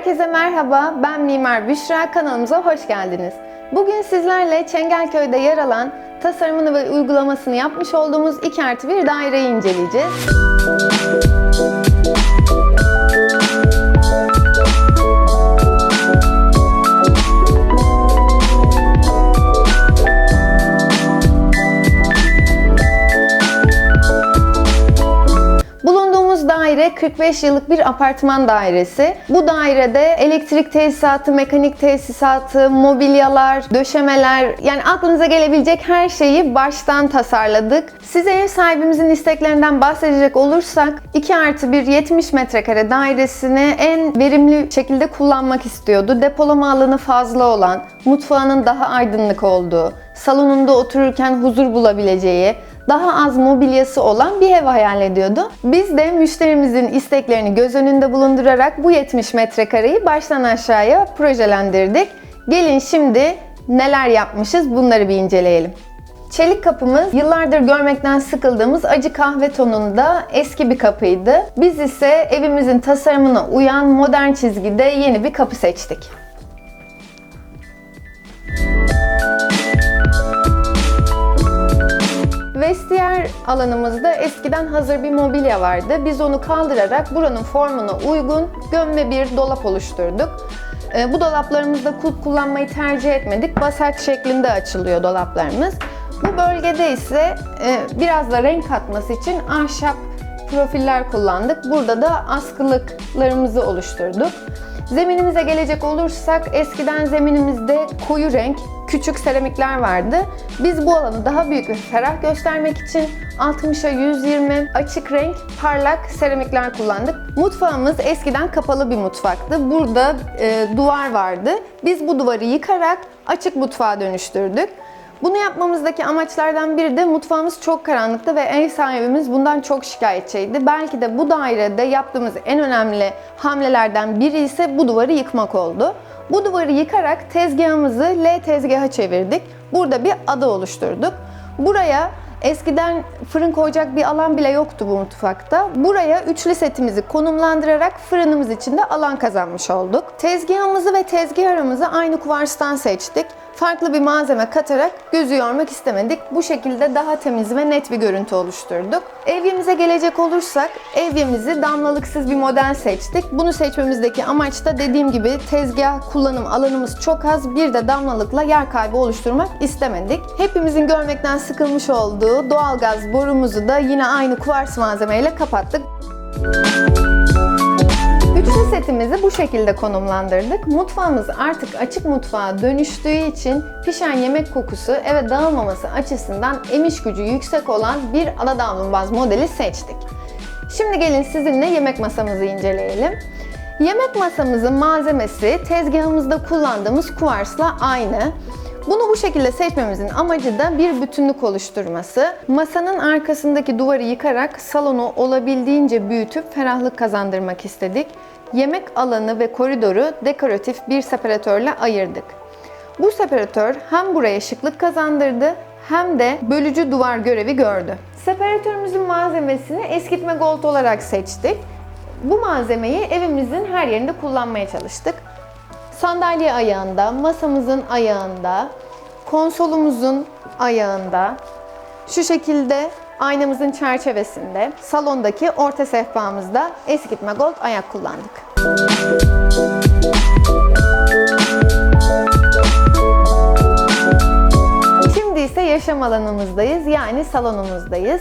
Herkese merhaba, ben Mimar Büşra, kanalımıza hoş geldiniz. Bugün sizlerle Çengelköy'de yer alan tasarımını ve uygulamasını yapmış olduğumuz 2 artı 1 daireyi inceleyeceğiz. Daire 45 yıllık bir apartman dairesi. Bu dairede elektrik tesisatı, mekanik tesisatı, mobilyalar, döşemeler yani aklınıza gelebilecek her şeyi baştan tasarladık. Size ev sahibimizin isteklerinden bahsedecek olursak 2 artı 1 70 metrekare dairesini en verimli şekilde kullanmak istiyordu. Depolama alanı fazla olan, mutfağının daha aydınlık olduğu, salonunda otururken huzur bulabileceği, daha az mobilyası olan bir ev hayal ediyordu. Biz de müşterimizin isteklerini göz önünde bulundurarak bu 70 metrekareyi baştan aşağıya projelendirdik. Gelin şimdi neler yapmışız bunları bir inceleyelim. Çelik kapımız yıllardır görmekten sıkıldığımız acı kahve tonunda eski bir kapıydı. Biz ise evimizin tasarımına uyan modern çizgide yeni bir kapı seçtik. Vestiyer alanımızda eskiden hazır bir mobilya vardı. Biz onu kaldırarak buranın formuna uygun gömme bir dolap oluşturduk. Ee, Bu dolaplarımızda kulp kullanmayı tercih etmedik. Basak şeklinde açılıyor dolaplarımız. Bu bölgede ise e, biraz da renk katması için ahşap profiller kullandık. Burada da askılıklarımızı oluşturduk. Zeminimize gelecek olursak eskiden zeminimizde koyu renk küçük seramikler vardı. Biz bu alanı daha büyük ve ferah göstermek için 60'a 120 açık renk parlak seramikler kullandık. Mutfağımız eskiden kapalı bir mutfaktı. Burada e, duvar vardı. Biz bu duvarı yıkarak açık mutfağa dönüştürdük. Bunu yapmamızdaki amaçlardan biri de mutfağımız çok karanlıktı ve ev sahibimiz bundan çok şikayetçiydi. Belki de bu dairede yaptığımız en önemli hamlelerden biri ise bu duvarı yıkmak oldu. Bu duvarı yıkarak tezgahımızı L tezgaha çevirdik. Burada bir ada oluşturduk. Buraya eskiden fırın koyacak bir alan bile yoktu bu mutfakta. Buraya üçlü setimizi konumlandırarak fırınımız için de alan kazanmış olduk. Tezgahımızı ve tezgah aramızı aynı kuvarstan seçtik. Farklı bir malzeme katarak gözü yormak istemedik. Bu şekilde daha temiz ve net bir görüntü oluşturduk. Evyemize gelecek olursak, evyemizi damlalıksız bir model seçtik. Bunu seçmemizdeki amaç da dediğim gibi tezgah kullanım alanımız çok az. Bir de damlalıkla yer kaybı oluşturmak istemedik. Hepimizin görmekten sıkılmış olduğu doğalgaz borumuzu da yine aynı kuvars malzemeyle kapattık. Üçlü setimizi bu şekilde konumlandırdık. Mutfağımız artık açık mutfağa dönüştüğü için pişen yemek kokusu eve dağılmaması açısından emiş gücü yüksek olan bir ana davlumbaz modeli seçtik. Şimdi gelin sizinle yemek masamızı inceleyelim. Yemek masamızın malzemesi tezgahımızda kullandığımız kuvarsla aynı. Bunu bu şekilde seçmemizin amacı da bir bütünlük oluşturması. Masanın arkasındaki duvarı yıkarak salonu olabildiğince büyütüp ferahlık kazandırmak istedik. Yemek alanı ve koridoru dekoratif bir separatörle ayırdık. Bu separatör hem buraya şıklık kazandırdı hem de bölücü duvar görevi gördü. Separatörümüzün malzemesini eskitme gold olarak seçtik. Bu malzemeyi evimizin her yerinde kullanmaya çalıştık. Sandalye ayağında, masamızın ayağında, konsolumuzun ayağında, şu şekilde aynamızın çerçevesinde, salondaki orta sehpamızda eskitme gold ayak kullandık. Şimdi ise yaşam alanımızdayız yani salonumuzdayız.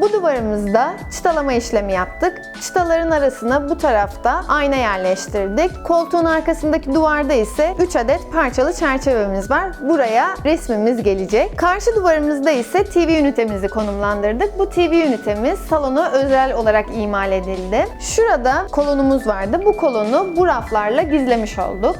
Bu duvarımızda çıtalama işlemi yaptık. Çıtaların arasına bu tarafta ayna yerleştirdik. Koltuğun arkasındaki duvarda ise 3 adet parçalı çerçevemiz var. Buraya resmimiz gelecek. Karşı duvarımızda ise TV ünitemizi konumlandırdık. Bu TV ünitemiz salona özel olarak imal edildi. Şurada kolonumuz vardı. Bu kolonu bu raflarla gizlemiş olduk.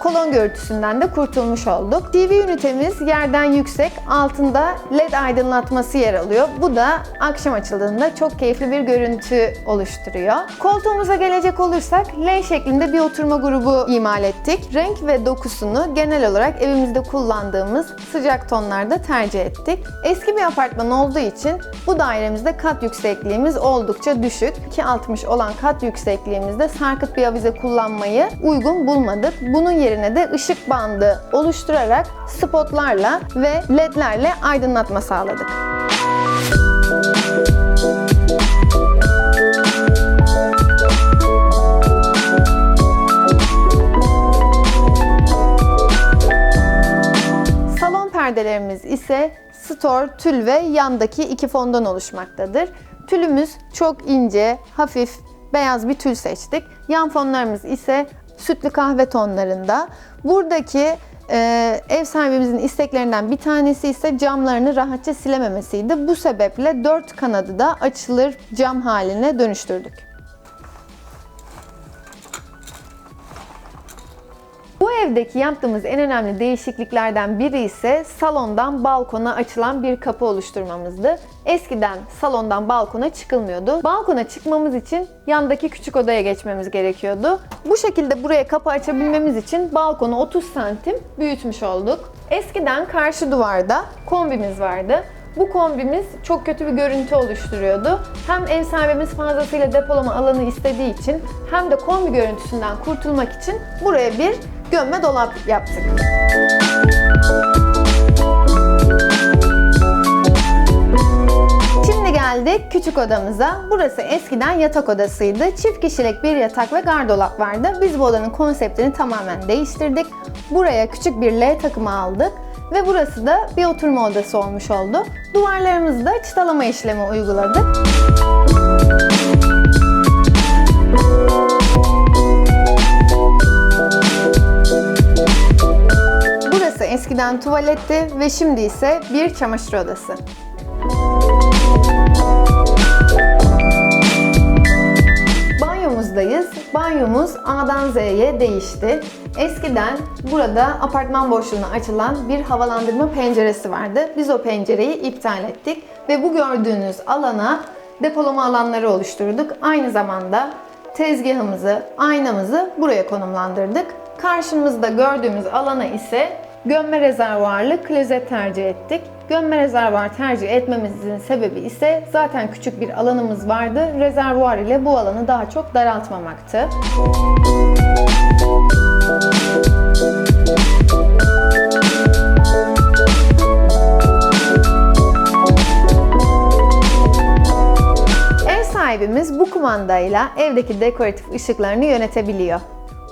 Kolon görüntüsünden de kurtulmuş olduk. TV ünitemiz yerden yüksek, altında LED aydınlatması yer alıyor. Bu da akşam açıldığında çok keyifli bir görüntü oluşturuyor. Koltuğumuza gelecek olursak L şeklinde bir oturma grubu imal ettik. Renk ve dokusunu genel olarak evimizde kullandığımız sıcak tonlarda tercih ettik. Eski bir apartman olduğu için bu dairemizde kat yüksekliğimiz oldukça düşük. 2.60 olan kat yüksekliğimizde sarkıt bir avize kullanmayı uygun bulmadık. Bunun yerine de ışık bandı oluşturarak spotlarla ve ledlerle aydınlatma sağladık. Salon perdelerimiz ise stor, tül ve yandaki iki fondan oluşmaktadır. Tülümüz çok ince, hafif, beyaz bir tül seçtik. Yan fonlarımız ise sütlü kahve tonlarında. Buradaki e, ev sahibimizin isteklerinden bir tanesi ise camlarını rahatça silememesiydi. Bu sebeple dört kanadı da açılır cam haline dönüştürdük. Evdeki yaptığımız en önemli değişikliklerden biri ise salondan balkona açılan bir kapı oluşturmamızdı. Eskiden salondan balkona çıkılmıyordu. Balkona çıkmamız için yandaki küçük odaya geçmemiz gerekiyordu. Bu şekilde buraya kapı açabilmemiz için balkonu 30 santim büyütmüş olduk. Eskiden karşı duvarda kombimiz vardı. Bu kombimiz çok kötü bir görüntü oluşturuyordu. Hem ev sahibimiz fazlasıyla depolama alanı istediği için hem de kombi görüntüsünden kurtulmak için buraya bir gömme dolap yaptık. Şimdi geldik küçük odamıza. Burası eskiden yatak odasıydı. Çift kişilik bir yatak ve gardırop vardı. Biz bu odanın konseptini tamamen değiştirdik. Buraya küçük bir L takımı aldık ve burası da bir oturma odası olmuş oldu. Duvarlarımızda çıtalama işlemi uyguladık. Burası eskiden tuvaletti ve şimdi ise bir çamaşır odası. Banyomuzdayız. Banyomuz A'dan Z'ye değişti. Eskiden burada apartman boşluğuna açılan bir havalandırma penceresi vardı. Biz o pencereyi iptal ettik ve bu gördüğünüz alana depolama alanları oluşturduk. Aynı zamanda tezgahımızı, aynamızı buraya konumlandırdık. Karşımızda gördüğümüz alana ise gömme rezervuarlı klozet tercih ettik. Gömme rezervuar tercih etmemizin sebebi ise zaten küçük bir alanımız vardı. Rezervuar ile bu alanı daha çok daraltmamaktı. Ev sahibimiz bu kumandayla evdeki dekoratif ışıklarını yönetebiliyor.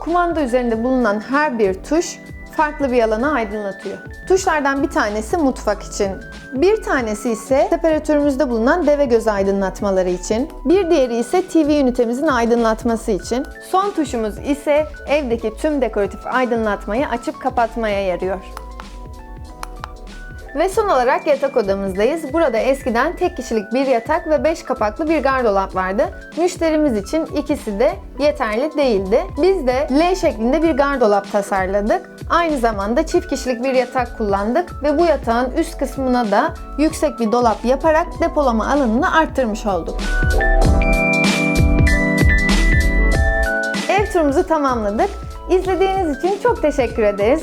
Kumanda üzerinde bulunan her bir tuş farklı bir alanı aydınlatıyor. Tuşlardan bir tanesi mutfak için. Bir tanesi ise separatörümüzde bulunan deve göz aydınlatmaları için. Bir diğeri ise TV ünitemizin aydınlatması için. Son tuşumuz ise evdeki tüm dekoratif aydınlatmayı açıp kapatmaya yarıyor. Ve son olarak yatak odamızdayız. Burada eskiden tek kişilik bir yatak ve 5 kapaklı bir gardırop vardı. Müşterimiz için ikisi de yeterli değildi. Biz de L şeklinde bir gardırop tasarladık. Aynı zamanda çift kişilik bir yatak kullandık ve bu yatağın üst kısmına da yüksek bir dolap yaparak depolama alanını arttırmış olduk. Ev turumuzu tamamladık. İzlediğiniz için çok teşekkür ederiz.